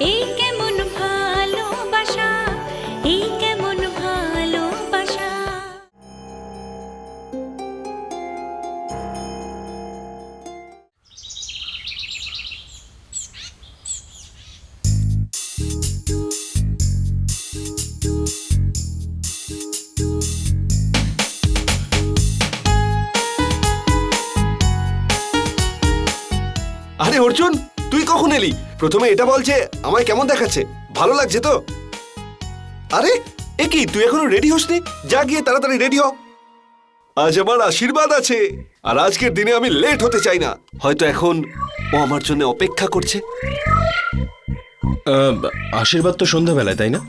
এই প্রথমে এটা বলছে আমায় কেমন দেখাচ্ছে। ভালো লাগছে তো? আরে এ কি তুই এখনও রেডি হসনি? যা গিয়ে তাড়াতাড়ি রেডি হ। আজ আমার আশীর্বাদ আছে আর আজকের দিনে আমি লেট হতে চাই না। হয়তো এখন ও আমার জন্য অপেক্ষা করছে। আশীর্বাদ তো সন্ধ্যাবেলায় তাই না?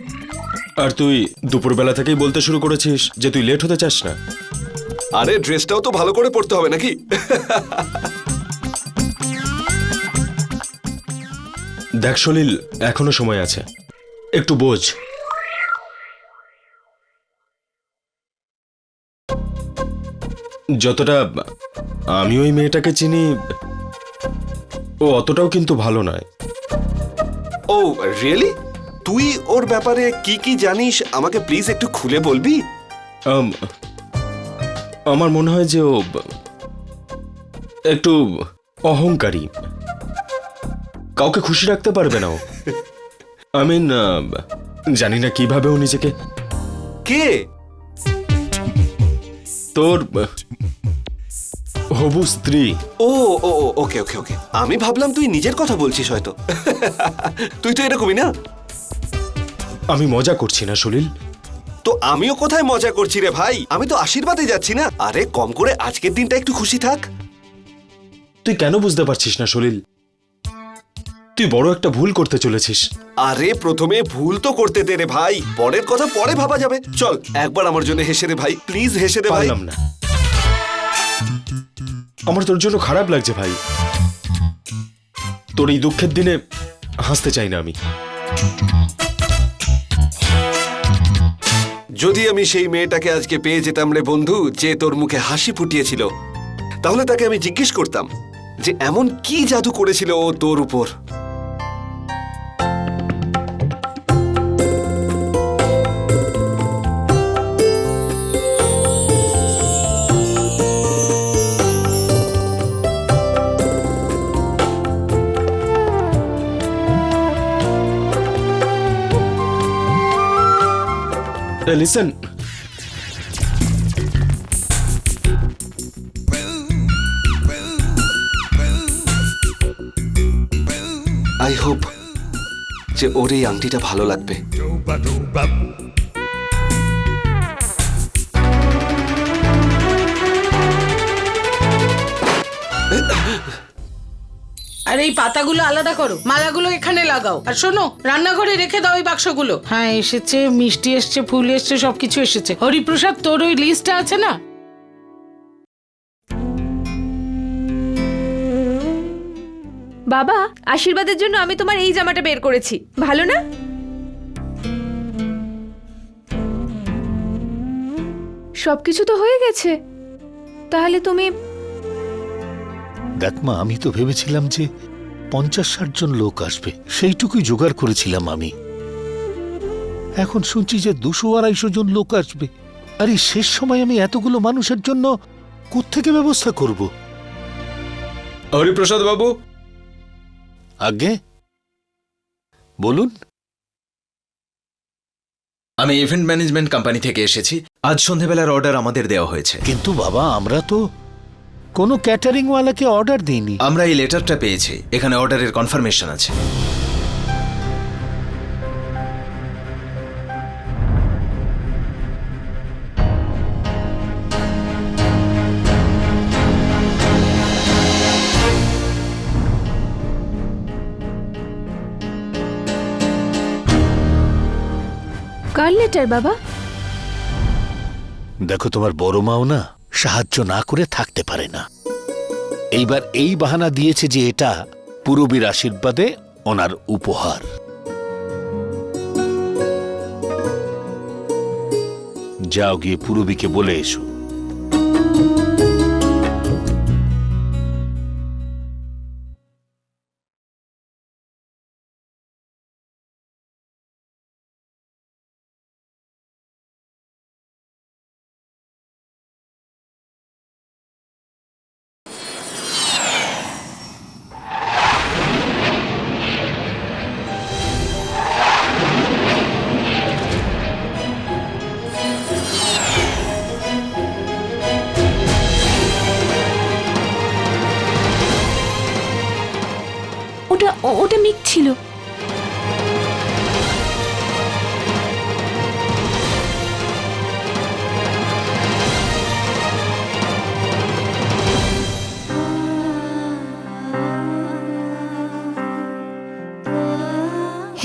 আর তুই দুপুরবেলা থেকেই বলতে শুরু করেছিস যে তুই লেট হতে চাস না। আরে ড্রেসটাও তো ভালো করে পড়তে হবে নাকি? দেখ সলিল এখনও সময় আছে। একটু বোঝ। যতটা আমি ওই মেয়েটাকে চিনি ও অতটাও কিন্তু ভালো নয়। Oh really? তুই ওর ব্যাপারে কি কি জানিস আমাকে প্লিজ একটু খুলে বলবি? আমার মনে হয় যে ও একটু অহংকারী। কাউকে খুশি রাখতে পারবে না ও। আই মিন জানি না কীভাবে ও নিজেকে কে? তোর হবু স্ত্রী। ও ও ও, ওকে ওকে ওকে। আমি ভাবলাম তুই নিজের কথা বলছিস হয়তো। তুই তো এরকমই না? আমি মজা করছি না সলিল তো আমিও কোথায় মজা করছি রে ভাই? আমি তো আশীর্বাদে যাচ্ছি না। আরে কম করে আজকের দিনটা একটু খুশি থাক। তুই কেন বুঝতে পারছিস না সলিল তুই বড় একটা ভুল করতে চলেছিস। আরে প্রথমে ভুল তো করতে দে রে ভাই। পরের কথা পরে ভাবা যাবে। চল একবার আমার জন্য হেসে রে ভাই। প্লিজ হেসে দে ভাই। পারলাম না। আমার তোর জন্য খারাপ লাগছে ভাই। তোর এই দুঃখের দিনে হাসতে চাই না আমি। যদি আমি সেই মেয়েটাকে আজকে পেয়ে যেতাম রে বন্ধু যে তোর মুখে হাসি ফুটিয়েছিল তাহলে তাকে আমি জিজ্ঞেস করতাম যে এমন কি জাদু করেছিল ও তোর উপর? লিসেন আই হোপ যে ওর এই আংটিটা ভালো লাগবে। এই পাতাগুলো আলাদা করো মালাগুলো এখানে লাগাও। আর শোনো রান্নাঘরে রেখে দাও ওই বাক্সগুলো। হ্যাঁ এসেছে মিষ্টি এসছে ফুল এসছে সবকিছু এসেছে। হরিপ্রসাদ তোর ওই লিস্টটা আছে না? বাবা আশীর্বাদের জন্য আমি তোমার এই জামাটা বের করেছি। ভালো না? সবকিছু তো হয়ে গেছে। তাহলে তুমি দেখ মা আমি তো ভেবেছিলাম যে পঞ্চাশ ষাট জন লোক আসবে। সেইটুকুই জোগাড় করেছিলাম আমি। এখন শুনছি যে দুশো আড়াইশো জন লোক আসবে। আর এই শেষ সময় আমি এতগুলো মানুষের জন্য কোত্থেকে ব্যবস্থা করব? হরিপ্রসাদ বাবু। আগে বলুন। আমি ইভেন্ট ম্যানেজমেন্ট কোম্পানি থেকে এসেছি। আজ সন্ধেবেলার অর্ডার আমাদের দেওয়া হয়েছে। কিন্তু বাবা আমরা তো কোনো ক্যাটারিংওয়ালাকে অর্ডার দিইনি। আমরা এই লেটারটা পেয়েছি। এখানে অর্ডারের কনফার্মেশন আছে। কার লেটার বাবা? দেখো তোমার বড় মাও না? সাহায্য না করে থাকতে পারে না। এইবার এই বাহানা দিয়েছে যে এটা পুরবীর আশীর্বাদে ওনার উপহার। যাও গিয়ে পুরবীকে বলে এসো।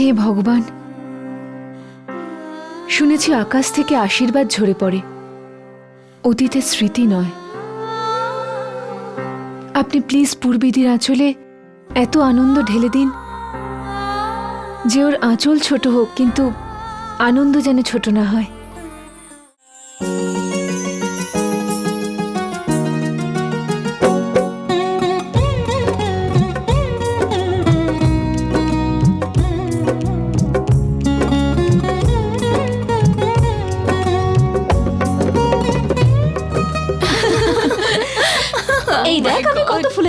হে ভগবান। শুনেছি আকাশ থেকে আশীর্বাদ ঝরে পড়ে। অতীতের স্মৃতি নয়। আপনি প্লিজ পূর্বীদের আঁচলে এত আনন্দ ঢেলে দিন যে ওর আঁচল ছোট হোক, কিন্তু আনন্দ যেন ছোট না হয়।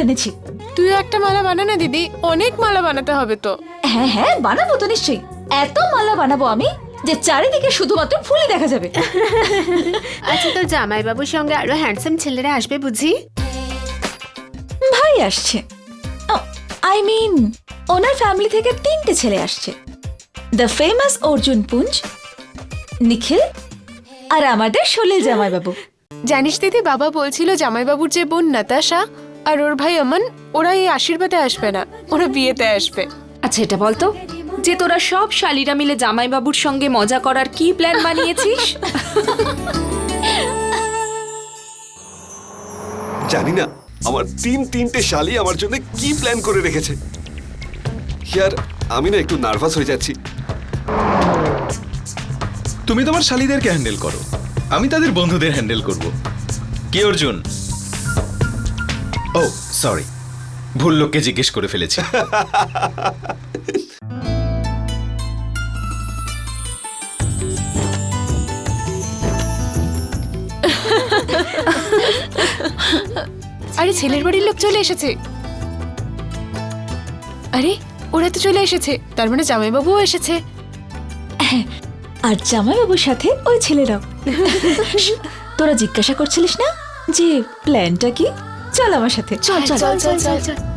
এনেছি। তুই একটা মালা বানা না দিদি অনেক মালা বানাতে হবে তো। হ্যাঁ হ্যাঁ বানাবো তো নিশ্চয়ই। এত মালা বানাবো আমি যে চারিদিকে শুধুমাত্র ফুলই দেখা যাবে। আচ্ছা তো জামাই জামাইবাবুর সঙ্গে আরও হ্যান্ডসাম ছেলেরা আসবে বুঝি? ভাই আসছে। আই মিন ওনার ফ্যামিলি থেকে তিনটে ছেলে আসছে। দ্য ফেমাস অর্জুন পুঞ্জ নিখিল আর আমাদের সলিল জামাইবাবু। জানিস দিদি বাবা বলছিল জামাইবাবুর যে বোন নাতাশা আর ওর ভাই অমন ওরা এই আশীর্বাদে আসবে না ওরা বিয়েতে আসবে। আচ্ছা এটা বলতো? যে তোরা সব শালিরা মিলে জামাইবাবুর সঙ্গে মজা করার কি প্ল্যান বানিয়েছিস? জানি না আমার তিন তিনটে শালি আমার জন্য কি প্ল্যান করে রেখেছে। ইয়ার আমি না একটু নার্ভাস হয়ে যাচ্ছি। তুমি তোমার শালিদেরকে হ্যান্ডেল করো? আমি তাদের বন্ধুদের হ্যান্ডেল করব। কি অর্জুন? ও সরি ভুল লোককে জিজ্ঞেস করে ফেলেছি। আরে ছেলের বাড়ির লোক চলে এসেছে। আরে ওরা তো চলে এসেছে। তার মানে জামাইবাবুও এসেছে। আর জামাইবাবুর সাথে ওই ছেলেরাও। তোরা জিজ্ঞাসা করছিলিস না যে প্ল্যানটা কি? চল আমার সাথে। চল চল চল চল। চল।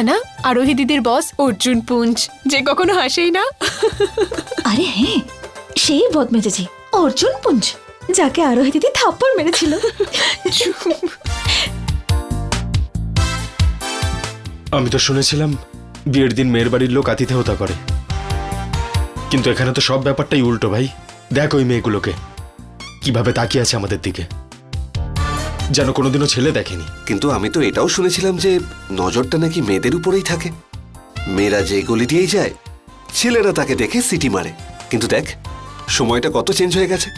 লোকটা না আরোহী দিদির বস অর্জুন পুঞ্জ। যে কখনো হাসেই না। আরে হ্যাঁ সেই বদমেজাজি অর্জুন পুঞ্জ যাকে আরোহী দিদি থাপ্পড় মেরেছিল। আমি তো শুনেছিলাম বিয়ের দিন মেয়ের বাড়ির লোক আতিথেয়তা করে। কিন্তু এখানে তো সব ব্যাপারটাই উল্টো ভাই। দেখ ওই মেয়েগুলোকে কীভাবে তাকিয়ে আছে আমাদের দিকে। যেন কোনোদিনও ছেলে দেখেনি। কিন্তু আমি তো এটাও শুনেছিলাম যে নজরটা নাকি মেয়েদের উপরেই থাকে। মেয়েরা যে গলি দিয়েই যায় ছেলেরা তাকে দেখে সিটি মারে। কিন্তু দেখ সময়টা কত চেঞ্জ হয়ে গেছে।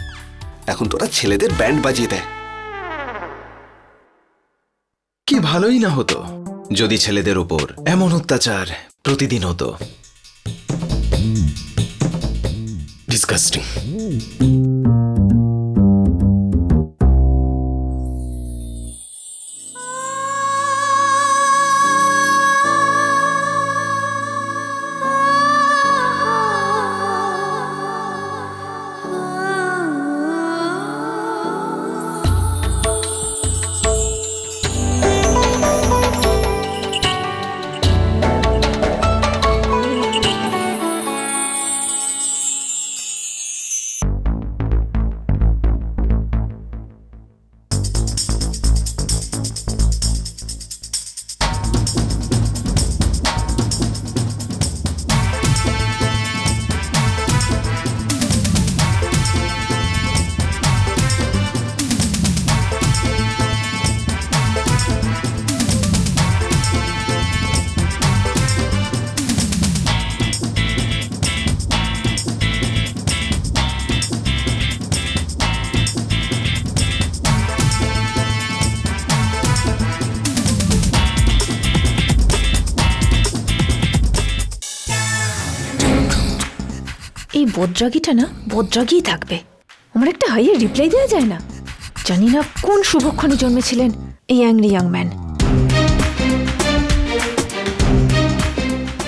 এখন তোরা ছেলেদের ব্যান্ড বাজিয়ে দেয়। কি ভালোই না হতো যদি ছেলেদের ওপর এমন অত্যাচার প্রতিদিন হতো। ডিসকাস্টিং এই বদ্রাগিটা না বদ্রাগিই থাকবে। আমার একটা হাইয়ের রিপ্লাই দেওয়া যায় না। জানি না কোন শুভক্ষণে জন্মেছিলেন এই অ্যাংরি ইয়াং ম্যান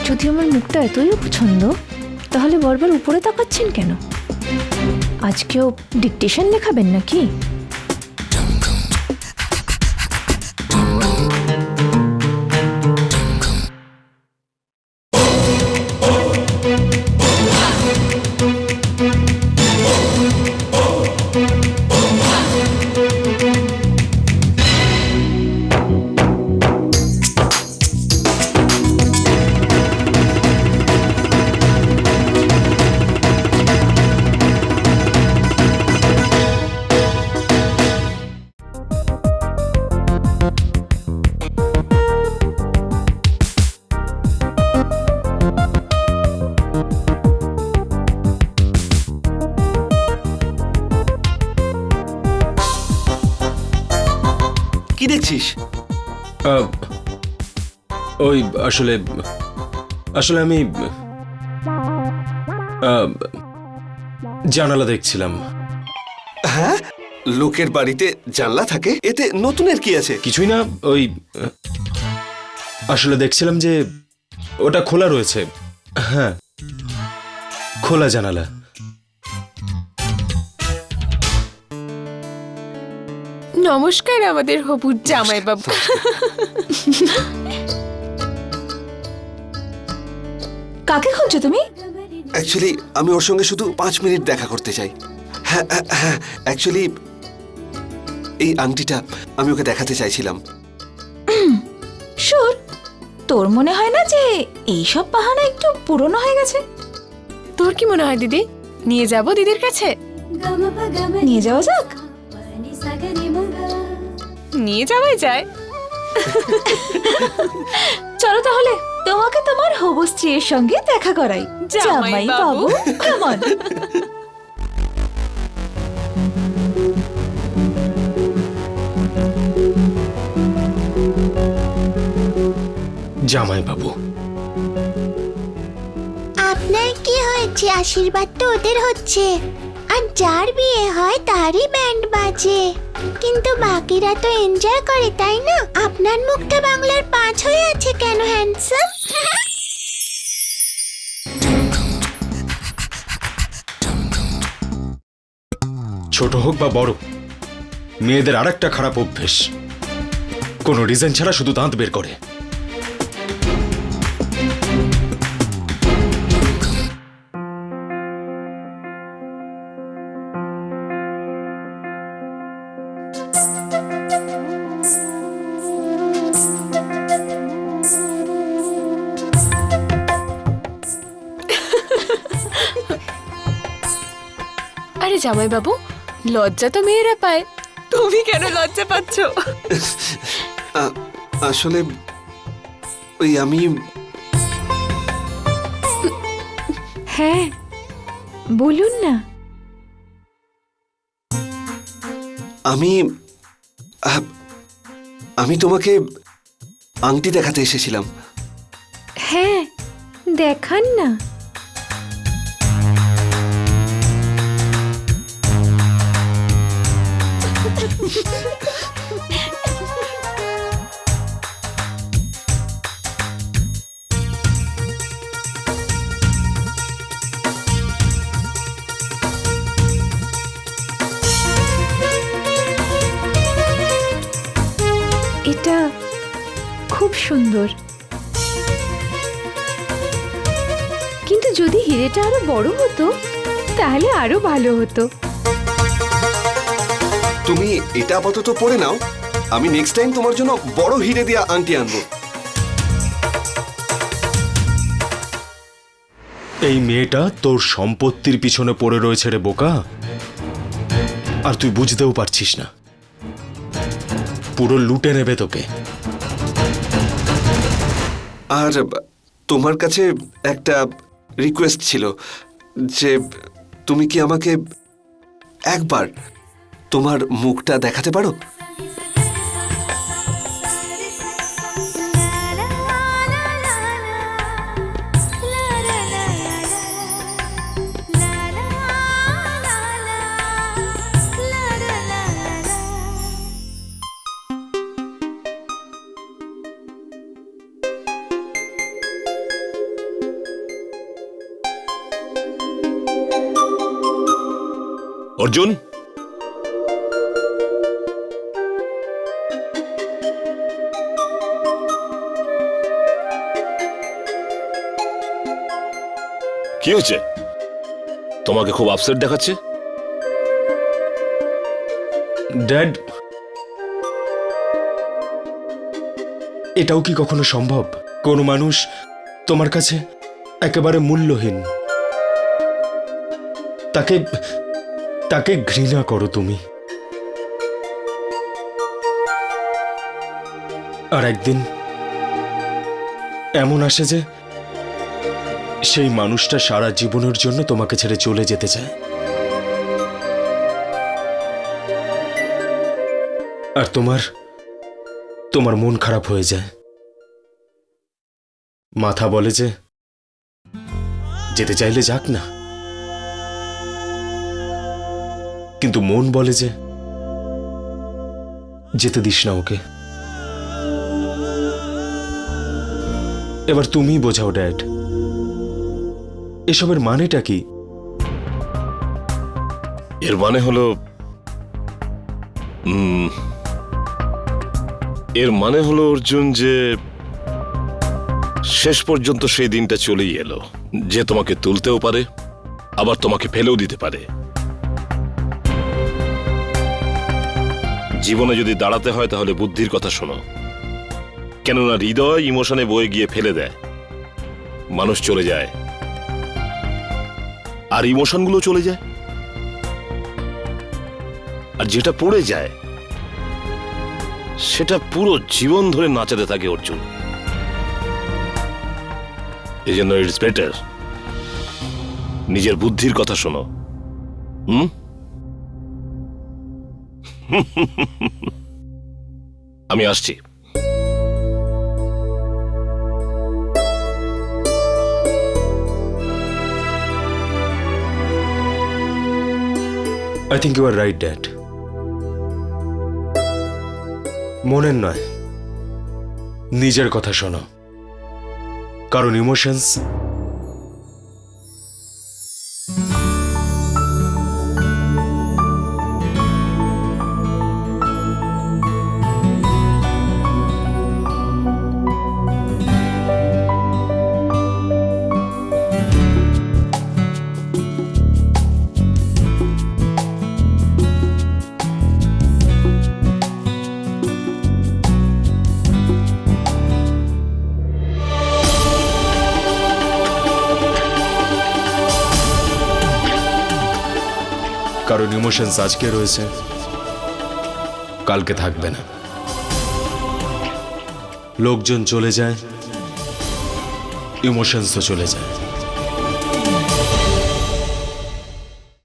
যদি আমার মুখটা এতই পছন্দ তাহলে বারবার উপরে তাকাচ্ছেন কেন? আজকেও ডিকটেশন লেখাবেন নাকি? কি দেখছিস? ওই আসলে আসলে আমি জানালা দেখছিলাম। হ্যাঁ? লোকের বাড়িতে জানলা থাকে? এতে নতুনের কি আছে? কিছুই না ওই আসলে দেখছিলাম যে ওটা খোলা রয়েছে। হ্যাঁ খোলা জানালা। নমস্কার আমাদের হবু জামাইবাবু কাকে খুঁজছো তুমি? অ্যাকচুয়ালি আমি ওর সঙ্গে শুধু পাঁচ মিনিট দেখা করতে চাই। হ্যাঁ হ্যাঁ, হ্যাঁ অ্যাকচুয়ালি এই আংটিটা আমি ওকে দেখাতে চাইছিলাম। সুর তোর মনে হয় না যে এইসব বাহানা একটু পুরনো হয়ে গেছে? তোর কি মনে হয় দিদি? নিয়ে যাব দিদির কাছে? নিয়ে যাওয়া যাক? নিয়ে যাওয়াই যায়। চলো তাহলে তোমাকে তোমার হবু স্ত্রীর সঙ্গে দেখা করাই। জামাই। বাবু। কেমন জামাই বাবু। আপনার কি হয়েছে? আশীর্বাদ তো ওদের হচ্ছে। আর যার বিয়ে হয় তারই ব্যান্ড বাজে। কিন্তু বাকিরা তো এনজয় করে, তাই না? আপনার মুখটা বাংলার পাঁচ হয়ে আছে কেন হ্যান্ডসাম ছোট হোক বা বড়, মেয়েদের আর একটা খারাপ অভ্যেস। কোনো রিজন ছাড়া শুধু দাঁত বের করে। জামাইবাবু লজ্জা তো মেয়েরা পায়। তুমি কেন লজ্জা পাচ্ছ? আ- আসলে ওই আমি হ্যাঁ বলুন না। আমি আহ, আমি তোমাকে আংটি দেখাতে এসেছিলাম। হ্যাঁ দেখান না। এটা খুব সুন্দর। কিন্তু যদি হিরেটা আরও বড় হতো তাহলে আরও ভালো হতো। তুমি এটা আপাতত পরে নাও। আমি নেক্সট টাইম তোমার জন্য বড় হিরে দিয়া আংটি আনব। এই মেয়েটা তোর সম্পত্তির পিছনে পড়ে রয়েছে রে বোকা। আর তুই বুঝতেও পারছিস না। পুরো লুটে নেবে তোকে। আর তোমার কাছে একটা রিকোয়েস্ট ছিল যে তুমি কি আমাকে একবার তোমার মুখটা দেখাতে পারো? অর্জুন? কি হয়েছে? তোমাকে খুব আপসেট দেখাচ্ছে? ড্যাড এটাও কি কখনো সম্ভব? কোনো মানুষ তোমার কাছে একেবারে মূল্যহীন। তাকে তাকে ঘৃণা করো তুমি। আর একদিন এমন আসে যে সেই মানুষটা সারা জীবনের জন্য তোমাকে ছেড়ে চলে যেতে চায়। আর তোমার তোমার মন খারাপ হয়ে যায়। মাথা বলে যে, যেতে চাইলে যাক না। কিন্তু মন বলে যে, যেতে দিস না ওকে। এবার তুমি বোঝাও, ড্যাড। এসবের মানেটা কি? এর মানে হলো এর মানে হলো অর্জুন যে শেষ পর্যন্ত সেই দিনটা চলেই এলো, যে তোমাকে তুলতেও পারে, আবার তোমাকে ফেলেও দিতে পারে। জীবনে যদি দাঁড়াতে হয় তাহলে বুদ্ধির কথা শোনো। কেননা হৃদয় ইমোশনে বয়ে গিয়ে ফেলে দেয়। মানুষ চলে যায়। আর ইমোশনগুলো চলে যায়। আর যেটা পড়ে যায়, সেটা পুরো জীবন ধরে নাচাতে থাকে অর্জুন। এই জন্য ইটস বেটার নিজের বুদ্ধির কথা শোনো। হুম? আমি আসছি। I think you are right dad মনের নয়। নিজের কথা শোনো। কারণ ইমোশনস ইমোশনস আজকে রয়েছে। কালকে থাকবে না। লোকজন চলে যায় ইমোশনসও চলে যায়।